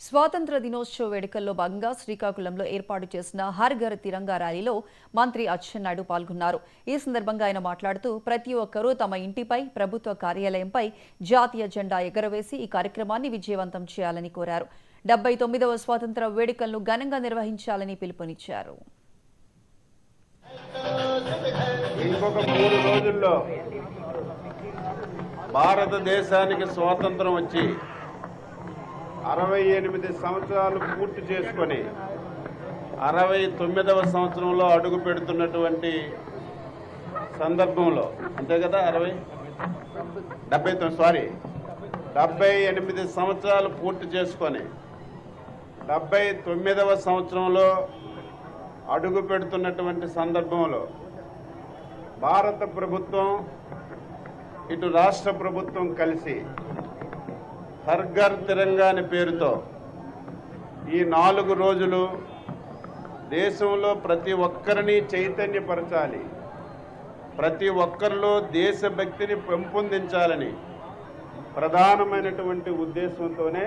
స్వాతంత్ర దినోత్సవ వేడుకల్లో భాగంగా శ్రీకాకుళంలో ఏర్పాటు చేసిన హర్ ఘర్ తిరంగా ర్యాలీలో మంత్రి అచ్చెన్నాయుడు పాల్గొన్నారు. ఈ సందర్భంగా ఆయన మాట్లాడుతూ ప్రతి ఒక్కరూ తమ ఇంటిపై ప్రభుత్వ కార్యాలయంపై జాతీయ జెండా ఎగరవేసి ఈ కార్యక్రమాన్ని విజయవంతం చేయాలని కోరారు. డెబ్బై తొమ్మిదవ స్వాతంత్ర వేడుకలను ఘనంగా నిర్వహించాలని పిలుపునిచ్చారు. ఇంకొక మూడు రోజుల్లో భారతదేశానికి స్వాతంత్రం వచ్చి అరవై ఎనిమిది సంవత్సరాలు పూర్తి చేసుకొని అరవై తొమ్మిదవ సంవత్సరంలో అడుగు పెడుతున్నటువంటి సందర్భంలో అంతే కదా అరవై? డెబ్బై తొమ్మిది సారీ డెబ్బై ఎనిమిది సంవత్సరాలు పూర్తి చేసుకొని డెబ్బై తొమ్మిదవ సంవత్సరంలో అడుగు పెడుతున్నటువంటి సందర్భంలో భారత ప్రభుత్వం ఇటు రాష్ట్ర ప్రభుత్వం కలిసి హర్ఘర్ తిరంగా అనే పేరుతో ఈ నాలుగు రోజులు దేశంలో ప్రతి ఒక్కరిని చైతన్యపరచాలి. ప్రతి ఒక్కరిలో దేశభక్తిని పెంపొందించాలని ప్రధానమైనటువంటి ఉద్దేశంతోనే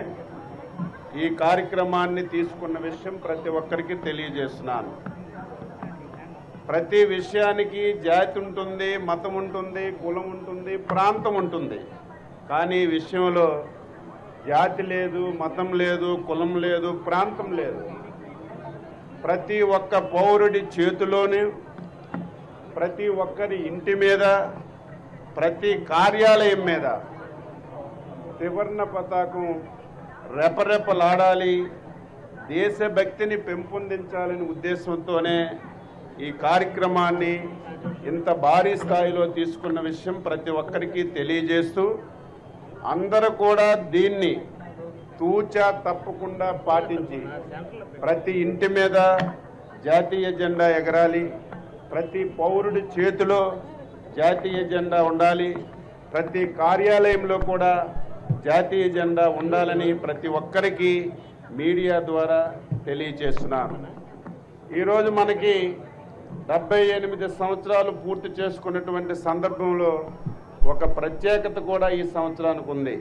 ఈ కార్యక్రమాన్ని తీసుకున్న విషయం ప్రతి ఒక్కరికి తెలియజేస్తున్నాను. ప్రతి విషయానికి జాతి ఉంటుంది మతం ఉంటుంది కులం ఉంటుంది ప్రాంతం ఉంటుంది. కానీ ఈ విషయంలో జాతి లేదు మతం లేదు కులం లేదు ప్రాంతం లేదు. ప్రతి ఒక్క పౌరుడి చేతిలోనే ప్రతి ఒక్కరి ఇంటి మీద ప్రతి కార్యాలయం మీద త్రివర్ణ పతాకం రెపరెపలాడాలి దేశభక్తిని పెంపొందించాలని ఉద్దేశంతోనే ఈ కార్యక్రమాన్ని ఇంత భారీ స్థాయిలో తీసుకున్న విషయం ప్రతి ఒక్కరికి తెలియజేస్తూ అందరూ కూడా దీన్ని తూచా తప్పకుండా పాటించి ప్రతి ఇంటి మీద జాతీయ జెండా ఎగరాలి ప్రతి పౌరుడి చేతిలో జాతీయ జెండా ఉండాలి ప్రతి కార్యాలయంలో కూడా జాతీయ జెండా ఉండాలని ప్రతి ఒక్కరికి మీడియా ద్వారా తెలియజేస్తున్నాను. ఈరోజు మనకి డెబ్బై ఎనిమిది సంవత్సరాలు పూర్తి చేసుకున్నటువంటి సందర్భంలో ఒక ప్రత్యేకత కూడా ఈ సంవత్సరానికి ఉంది.